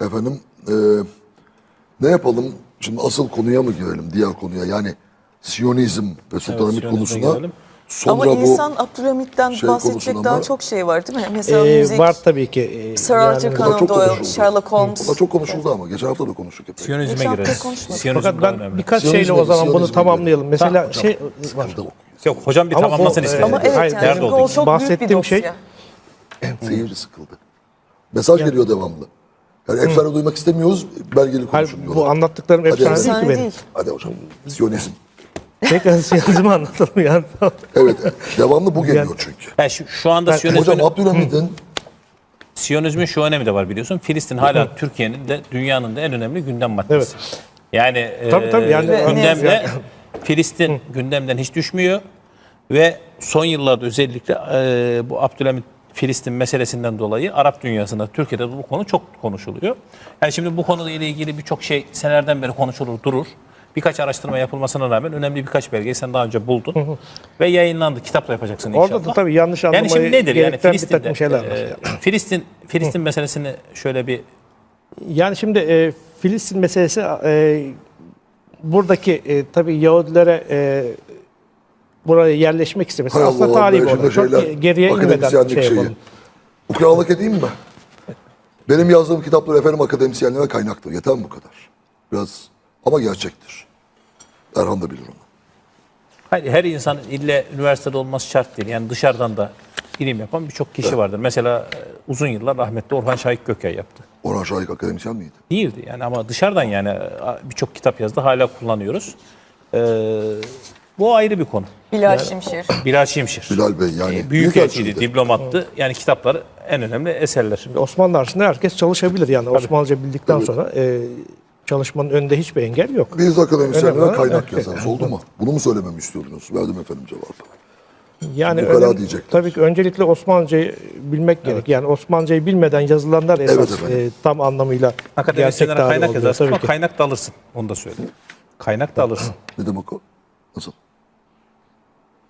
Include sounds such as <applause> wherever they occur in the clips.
Efendim e, ne yapalım? Şimdi asıl konuya mı girelim? Diğer konuya yani Siyonizm ve Sultanahmet Siyonizme konusuna girelim. sonra Ama insan Abdülhamit'ten şey bahsedecek daha da- çok şey var değil mi? Mesela Ee, müzik, var tabii ki. Ee, Sir yani- Arthur Bunlar Conan çok Doyle. Sherlock Holmes. Bunlar çok konuşuldu ama geçen hafta da konuştuk hep. Siyonizme gireriz. Siyonizm Fakat ben önemli. birkaç Siyonizme şeyle o zaman bunu Siyonizme tamamlayalım. Mesela Tamam, şey var. Yok. Hocam bir Ama tamamlasın e, istedim. Ama evet Hayır, yani nerede o çok büyük bir Bahsettiğim şey- dosya. Seyirci sıkıldı. Mesaj geliyor devamlı. Yani efsane duymak istemiyoruz, belgeli Hayır, konuşun bu diyorlar. anlattıklarım efsane değil ki Efsane benim. değil. Hadi hocam, Siyonizm. Tekrar siyonizmi anlatalım yani. <laughs> Evet, devamlı bu geliyor çünkü. Yani şu, şu anda Siyonizmin, Hocam Abdülhamid'in Siyonizmin şu önemi de var biliyorsun. Filistin hala Türkiye'nin de dünyanın da en önemli gündem maddesi. Yani, Tabii, tabii, yani- gündemde Yani- Filistin gündemden hiç düşmüyor ve son yıllarda özellikle e, bu Abdülhamit Filistin meselesinden dolayı Arap dünyasında Türkiye'de de bu konu çok konuşuluyor. Yani şimdi bu konuyla ilgili birçok şey senelerden beri konuşulur durur. Birkaç araştırma yapılmasına rağmen önemli birkaç belgeyi sen daha önce buldun ve yayınlandı. Kitapla yapacaksın inşallah. Orada da tabii yanlış anlamayı Yani şimdi nedir yani Filistin'de? şeyler var. e, Filistin Filistin meselesini şöyle bir Yani şimdi e, Filistin meselesi e, buradaki e, tabii Yahudilere e, buraya yerleşmek istemesi Hay aslında Allah, tarihi olay. Çok şeyler, geriye inmeden akademisyenlik şey şeyi. yapalım. Ukalalık edeyim mi? Benim yazdığım kitaplar efendim akademisyenlere kaynaktır. Yeter mi bu kadar? Biraz ama gerçektir. Erhan da bilir onu. Hayır, her insan ille üniversitede olması şart değil. Yani dışarıdan da ilim yapan birçok kişi vardır. Mesela e, uzun yıllar rahmetli Orhan Şahik Gökay yaptı. Orhan Şahik akademisyen miydi? Değildi yani ama dışarıdan yani e, birçok kitap yazdı. Hala kullanıyoruz. Ee, bu ayrı bir konu. Bilal Şimşir. Bilal Şimşir. Bilal Bey yani. Ee, büyük elçiydi, ölçüde. diplomattı. Yani kitapları en önemli eserler. Osmanlı arasında herkes çalışabilir yani Osmanlıca bildikten Evet. sonra e, çalışmanın önünde hiçbir engel yok. Biz akademisyenlere kaynak Evet. yazarız. Oldu mu? Bunu mu söylememi istiyordunuz? Verdim efendim cevabı. Yani önem- tabii ki öncelikle Osmanlıcayı bilmek gerek. Yani Osmanlıcayı bilmeden yazılanlar esas efendim. e, tam anlamıyla gerçek Akademisyenlere kaynak oluyor yazarsın tabii ama ki. kaynak da alırsın. Onu da söyleyeyim. Kaynak da alırsın. Ne demek o? Nasıl?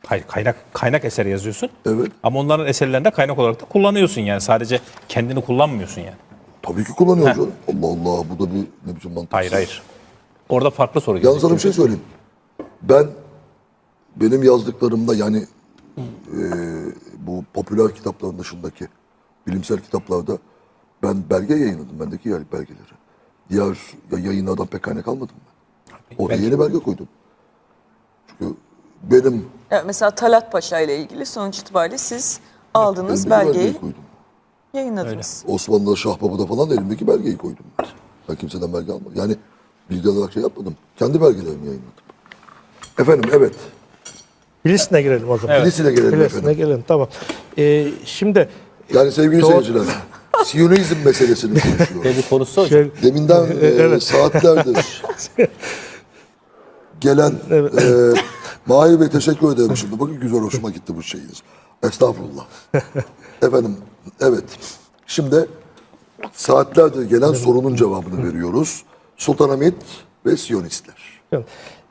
Hayır, kaynak kaynak eser yazıyorsun. Evet. Ama onların eserlerinde kaynak olarak da kullanıyorsun yani. Sadece kendini kullanmıyorsun yani. Tabii ki kullanıyoruz. canım. Allah Allah bu da bir ne biçim mantık. Hayır hayır. Orada farklı soru Yalnız sana bir şey söyleyeyim. Ben benim yazdıklarımda yani e, bu popüler kitapların dışındaki bilimsel kitaplarda ben belge yayınladım. Bendeki yer belgeleri. Diğer ya- yayınlardan pek kaynak almadım ben. Oraya yeni belge koydum. Çünkü benim Evet, mesela Talat Paşa ile ilgili sonuç itibariyle siz aldığınız elimdeki belgeyi belgeyi koydum. yayınladınız. Osmanlı'da Şahbabı'da falan elimdeki belgeyi koydum. Ben, kimseden belge almadım. Yani bilgi alarak şey yapmadım. Kendi belgelerimi yayınladım. Efendim evet. Filistin'e girelim o zaman. Filistin'e gelelim Filistin'e efendim. gelelim tamam. E, şimdi Yani sevgili Doğru. seyirciler, Siyonizm meselesini konuşuyoruz. bir konusu hocam. şey, Deminden e, saatlerdir <laughs> gelen e, Mahir Bey teşekkür ederim şimdi. Bakın güzel hoşuma gitti bu şeyiniz. Estağfurullah. <laughs> Efendim, evet. Şimdi saatlerdir gelen sorunun cevabını veriyoruz. Sultanahmet ve Siyonistler.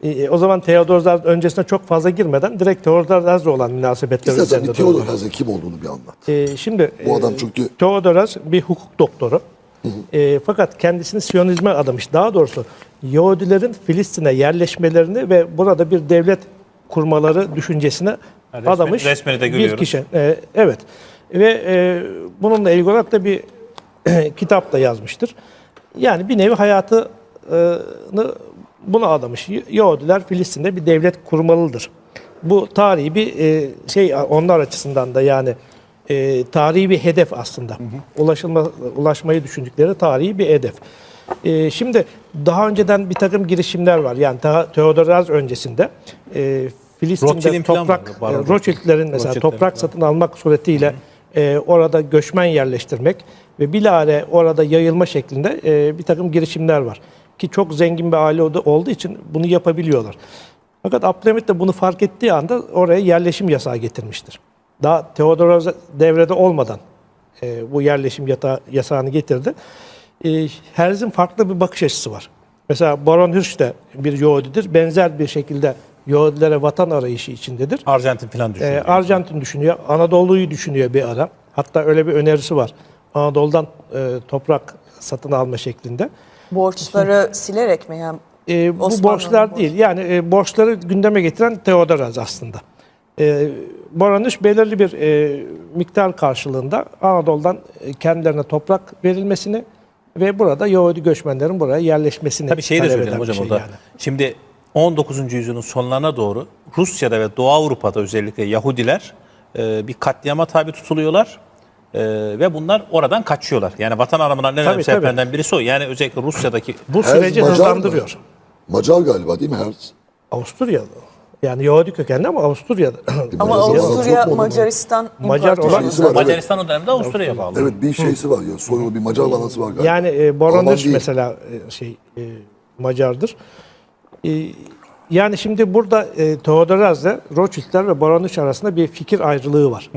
e, o zaman Theodor Herzl öncesine çok fazla girmeden direkt Theodor Herzl olan münasebetler İstersen üzerinde bir Theodor duralım. Kim olduğunu bir anlat. E, şimdi Bu e, adam çünkü- Theodor Herzl bir hukuk doktoru. E, fakat kendisini Siyonizme adamış. Daha doğrusu Yahudilerin Filistin'e yerleşmelerini ve burada bir devlet kurmaları düşüncesine resmi- adamış resmini de bir görüyoruz. kişi. E, evet. Ve e, bununla ilgili olarak da bir <clears throat> kitap da yazmıştır. Yani bir nevi hayatını buna adamış. Yahudiler Filistin'de bir devlet kurmalıdır. Bu tarihi bir e, şey onlar açısından da yani e, tarihi bir hedef aslında. Ulaşılma ulaşmayı düşündükleri tarihi bir hedef. E, şimdi daha önceden bir takım girişimler var. Yani daha Theodor Herzl öncesinde e, Filistin'de toprak e, Rothschild'lerin mesela toprak satın almak suretiyle e, orada göçmen yerleştirmek ve bilahare orada yayılma şeklinde e, bir takım girişimler var. Ki çok zengin bir aile oldu- olduğu için bunu yapabiliyorlar. Fakat Abdülhamit de bunu fark ettiği anda oraya yerleşim yasağı getirmiştir. Daha Theodor devrede olmadan e, bu yerleşim yata, yasağını getirdi. E, Herzl'in farklı bir bakış açısı var. Mesela Baron Hirsch de bir Yahudidir. Benzer bir şekilde Yahudilere vatan arayışı içindedir. Arjantin falan Ee, düşünüyor. Arjantin düşünüyor, Anadolu'yu düşünüyor bir ara. Hatta öyle bir önerisi var. Anadolu'dan e, toprak satın alma şeklinde. Borçları silerek mi? Yani E, bu borçlar borcu. değil. Yani e, borçları gündeme getiren Teodoraz aslında. E, Boranış belirli bir e, miktar karşılığında Anadolu'dan e, kendilerine toprak verilmesini ve burada Yahudi göçmenlerin buraya yerleşmesini Tabii şeyi de talep söyleyelim hocam şey orada. yani. Şimdi 19. yüzyılın sonlarına doğru Rusya'da ve Doğu Avrupa'da özellikle Yahudiler e, bir katliama tabi tutuluyorlar. E, ve bunlar oradan kaçıyorlar. Yani vatan aramına en önemli sebeplerinden birisi o. Yani özellikle Rusya'daki Bu Herz süreci Macar mı? hızlandırıyor. Macar galiba değil mi Herz? Avusturyalı. Yani Yahudi kökenli ama Avusturya'da. ama Avusturya? Macaristan Macar olan- var, evet. Macaristan o dönemde Avusturya'ya bağlı. Evet bir şeysi var ya. Soylu bir Macar bağlantısı var galiba. Yani e, değil. mesela e, şey e, Macardır. E, yani şimdi burada e, Teodoraz'la Rothschildler ve Boranış arasında bir fikir ayrılığı var.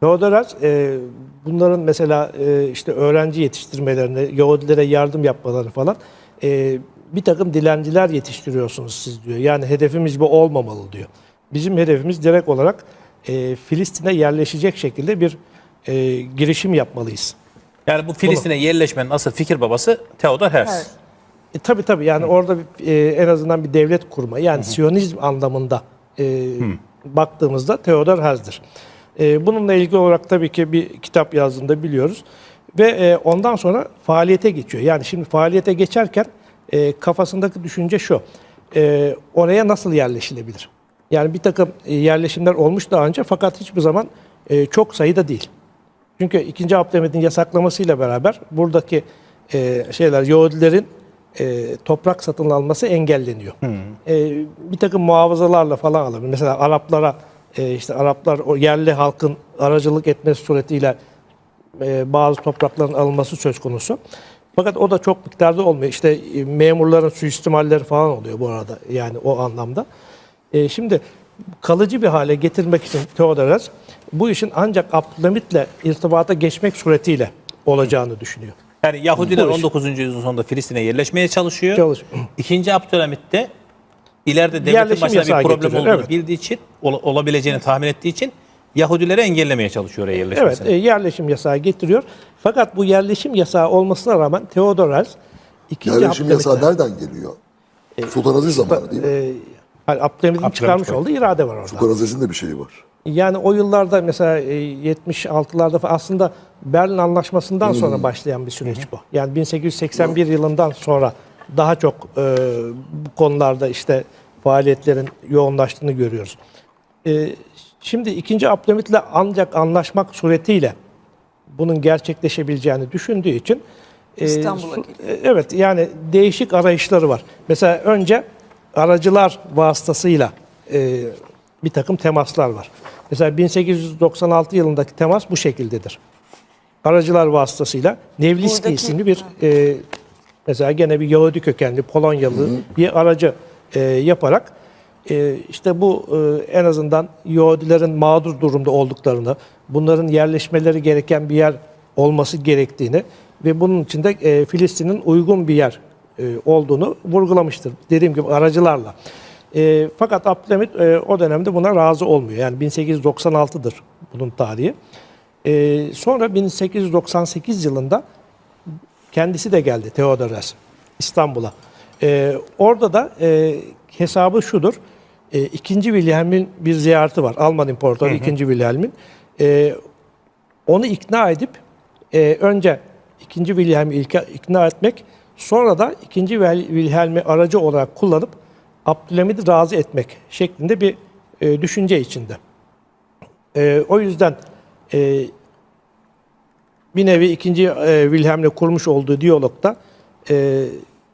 Teodoraz e, bunların mesela e, işte öğrenci yetiştirmelerini, Yahudilere yardım yapmaları falan e, bir takım dilenciler yetiştiriyorsunuz siz diyor. Yani hedefimiz bu olmamalı diyor. Bizim hedefimiz direkt olarak e, Filistin'e yerleşecek şekilde bir e, girişim yapmalıyız. Yani bu Filistin'e yerleşmenin asıl fikir babası Theodor Herzl. Evet. E, tabii tabii yani orada bir, e, en azından bir devlet kurma yani Siyonizm anlamında e, baktığımızda Theodor Herzl'dir. E, bununla ilgili olarak tabii ki bir kitap yazdığını da biliyoruz. Ve e, ondan sonra faaliyete geçiyor. Yani şimdi faaliyete geçerken e, kafasındaki düşünce şu. e, oraya nasıl yerleşilebilir? Yani bir takım e, yerleşimler olmuş daha önce fakat hiçbir zaman e, çok sayıda değil. Çünkü 2. Abdülhamid'in yasaklamasıyla beraber buradaki e, şeyler Yahudilerin e, toprak satın alması engelleniyor. E, bir takım muhafazalarla falan alabilir. Mesela Araplara e, işte Araplar o yerli halkın aracılık etmesi suretiyle e, bazı toprakların alınması söz konusu. Fakat o da çok miktarda olmuyor. İşte e, memurların suistimalleri falan oluyor bu arada yani o anlamda. E, şimdi kalıcı bir hale getirmek için Teodoras bu işin ancak Abdülhamit'le irtibata geçmek suretiyle olacağını düşünüyor. Yani Yahudiler Bu iş. 19. yüzyılın sonunda Filistin'e yerleşmeye çalışıyor. Çalış- İkinci Abdülhamit de ileride devletin Yerleşim başına yasağı bir problem getiriyor, olduğunu evet. bildiği için, ol- olabileceğini tahmin ettiği için Yahudileri engellemeye çalışıyor oraya Evet, yerleşmesini. e, yerleşim yasağı getiriyor. Fakat bu yerleşim yasağı olmasına rağmen ikinci Yerleşim yasağı nereden geliyor? Sultan Aziz zamanı değil mi? e, hani Abdülhamit'in çıkarmış var. olduğu irade var orada. Sultan Aziz'in de bir şeyi var. Yani o yıllarda mesela e, 76'larda falan aslında Berlin Anlaşması'ndan sonra başlayan bir süreç bu. Yani 1881 yılından sonra daha çok e, bu konularda işte faaliyetlerin yoğunlaştığını görüyoruz. E, şimdi ikinci Abdülhamit'le ancak anlaşmak suretiyle bunun gerçekleşebileceğini düşündüğü için e, İstanbul'a su- geliyor. e, Evet yani değişik arayışları var. Mesela önce aracılar vasıtasıyla e, bir takım temaslar var. Mesela 1896 yılındaki temas bu şekildedir. Aracılar vasıtasıyla Nevliski Buradaki- isimli bir e, mesela gene bir Yahudi kökenli Polonyalı bir aracı e, yaparak e, işte bu e, en azından Yahudilerin mağdur durumda olduklarını, bunların yerleşmeleri gereken bir yer olması gerektiğini ve bunun için de e, Filistin'in uygun bir yer e, olduğunu vurgulamıştır. Dediğim gibi aracılarla. E, fakat Abdülhamit e, o dönemde buna razı olmuyor. Yani 1896'dır bunun tarihi. E, sonra 1898 yılında kendisi de geldi Teodoras İstanbul'a. E, orada da e, hesabı şudur. E, İkinci Wilhelm'in bir ziyareti var. Alman İmparatoru İkinci Wilhelm'in. E, onu ikna edip e, önce ikinci Wilhelm'i ikna etmek sonra da ikinci Wil- Wilhelm'i aracı olarak kullanıp Abdülhamid'i razı etmek şeklinde bir e, düşünce içinde. E, o yüzden e, bir nevi ikinci e, Wilhelm'le kurmuş olduğu diyalogda e,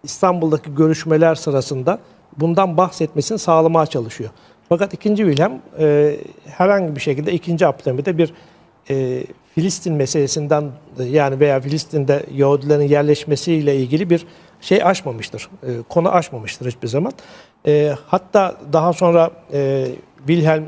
İstanbul'daki görüşmeler sırasında bundan bahsetmesini sağlamaya çalışıyor. Fakat ikinci Wilhelm e, herhangi bir şekilde ikinci Abdülhamit'e bir e, Filistin meselesinden yani veya Filistin'de Yahudilerin yerleşmesiyle ilgili bir şey aşmamıştır. E, konu aşmamıştır hiçbir zaman. E, hatta daha sonra e, Wilhelm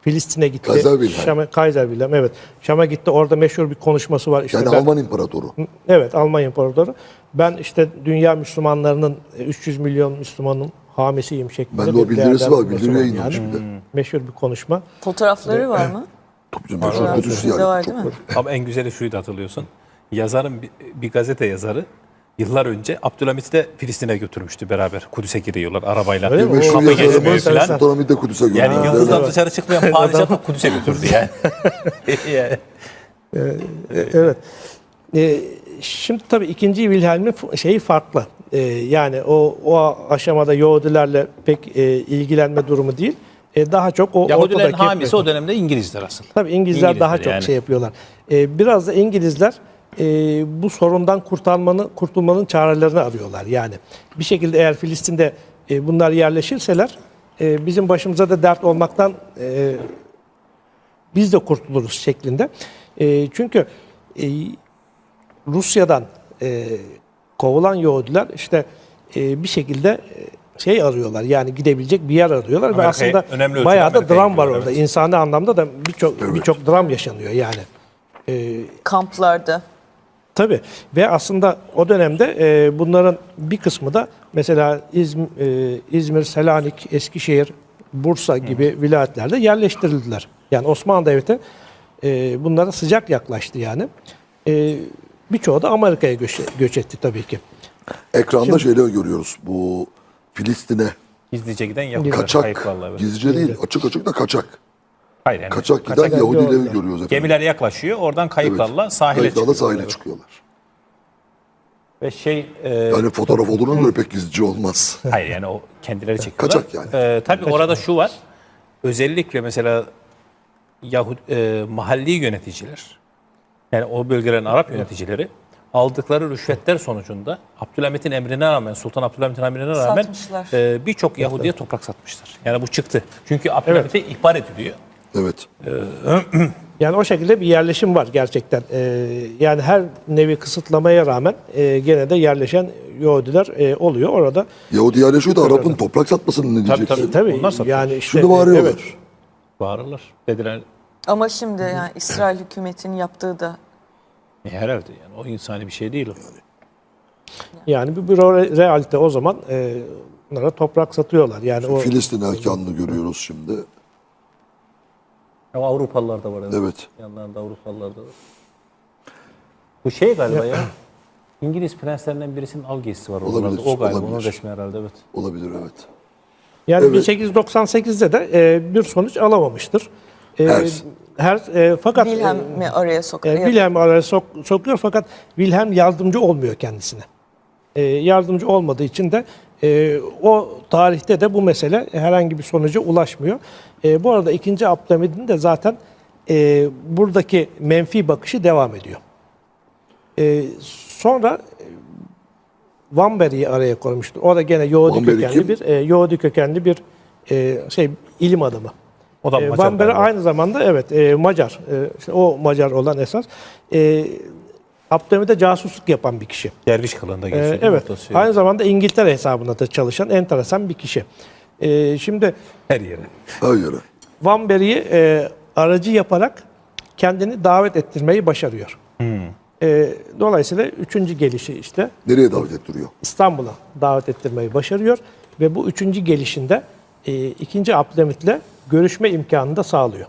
Filistin'e gitti. Kaiser Wilhelm. Şam'a, Kaiser Wilhelm evet. Şam'a gitti. Orada meşhur bir konuşması var. İşte Yani ben- Alman İmparatoru. Evet Alman İmparatoru. Ben işte dünya Müslümanlarının e, 300 milyon Müslümanın hamesiyim şeklinde Bende o bir bildirisi var. değerlendirmesi Bildiri var yayınlamış yani. bir de. Meşhur bir konuşma. Fotoğrafları var mı? Tabii canım, Bizde yani. var Çok değil mi? Ama en güzeli şuydu hatırlıyorsun. yazarın bir, bir gazete yazarı yıllar önce Abdülhamit'i de Filistin'e götürmüştü beraber. Kudüs'e giriyorlar arabayla. Öyle mi? Meşhur Kapı geçmiyor yazarımız falan. Sultanahmet'te Kudüs'e gönderiyor. Yani yıldızdan dışarı çıkmayan padişah da Kudüs'e götürdü yani. <laughs> yani. <laughs> Evet. Ee, şimdi tabii ikinci Wilhelm'in şeyi farklı. Ee, yani o o aşamada Yahudilerle pek e, ilgilenme durumu değil. E, daha çok o Yahudilerin ortadaki hamisi o dönemde İngilizler aslında. Tabii İngilizler daha İngilizler çok yani. şey yapıyorlar. Ee, biraz da İngilizler e, bu sorundan kurtarmanın kurtulmanın çarelerini arıyorlar. Yani bir şekilde eğer Filistin'de e, bunlar yerleşirseler e, bizim başımıza da dert olmaktan e, biz de kurtuluruz şeklinde. E, çünkü e, Rusya'dan e, kovulan Yahudiler işte e, bir şekilde e, şey arıyorlar yani gidebilecek bir yer arıyorlar ve Amerika'ya- aslında önemli bayağı da dram var orada. evet. İnsani anlamda da birçok birçok dram yaşanıyor yani. E, Kamplarda. Tabii ve aslında o dönemde e, bunların bir kısmı da mesela İzm, e, İzmir, Selanik, Eskişehir, Bursa gibi vilayetlerde yerleştirildiler. Yani Osmanlı Devleti e, bunlara sıcak yaklaştı yani. E, birçoğu da Amerika'ya göç, göç etti tabii ki. Ekranda şeyler görüyoruz. Bu Filistin'e Gizlice giden Yahudiler. kaçak, gizlice değil, açık açık da kaçak. Hayır yani. Kaçak giden Kaçak Yahudileri Yahudiler. görüyoruz efendim. Gemiler yaklaşıyor. Oradan kayıklarla sahile Kayıklarla çıkıyor. sahile çıkıyorlar. Ve şey e, Yani fotoğraf olduğuna göre pek gizlice olmaz. Hayır yani o kendileri <laughs> çekiyorlar. Kaçak yani. Ee, tabii orada şu var. Özellikle mesela Yahudi, e, mahalli yöneticiler yani o bölgelerin Arap yöneticileri aldıkları rüşvetler sonucunda Abdülhamit'in emrine rağmen Sultan Abdülhamit'in emrine rağmen e, birçok Yahudi'ye toprak satmışlar. Yani bu çıktı. Çünkü Abdülhamit'e ihbar ediliyor. Evet. <clears throat> Yani o şekilde bir yerleşim var gerçekten. E, yani her nevi kısıtlamaya rağmen e, gene de yerleşen Yahudiler e, oluyor orada. Yahudi yerleşiyor da Arap'ın toprak satmasını ne diyeceksin? tabii. Tabii Onlar satıyor. yani işte Şimdi bağırıyorlar. evet. Bağırırlar. Dediler Ama şimdi yani İsrail hükümetinin yaptığı da e, herhalde yani o insani bir şey değil o. Yani bir, bir re- realite o zaman e, bunlara toprak satıyorlar. Yani o Filistin erkanını görüyoruz şimdi. Ama Avrupalılar da var. Evet. Evet. Yanlarında Avrupalılar da var. Bu şey galiba ya. İngiliz prenslerinden birisinin av giysisi var Olabilir, oralarda. O galiba. olabilir. Onun resmi herhalde evet. Olabilir evet. yani Evet. 1898'de de e, bir sonuç alamamıştır. E, Hers. Hers, e, fakat e, Wilhelm'i araya sokuyor. e, Wilhelm araya sok- sokuyor fakat Wilhelm yardımcı olmuyor kendisine. E, yardımcı olmadığı için de e, o tarihte de bu mesele herhangi bir sonuca ulaşmıyor. E, bu arada 2. Abdülhamid'in de zaten e, buradaki menfi bakışı devam ediyor. E, sonra e, Van Beri'yi araya koymuştur. O da gene Yahudi kökenli kim? bir e, Yahudi kökenli bir e, şey ilim adamı. O da Macar Van Beri galiba. aynı zamanda evet e, Macar. E, işte o Macar olan esas. E, Abdülhamid'e casusluk yapan bir kişi. Derviş kılığında geçiyor. mi? evet. Aynı zamanda İngiltere hesabında da çalışan enteresan bir kişi. E, şimdi Her yere. Her yere. Van Beri'yi e, aracı yaparak kendini davet ettirmeyi başarıyor. E, dolayısıyla üçüncü gelişi işte Nereye davet ettiriyor? İstanbul'a davet ettirmeyi başarıyor ve bu üçüncü gelişinde e, ikinci Abdülhamit'le görüşme imkanını da sağlıyor.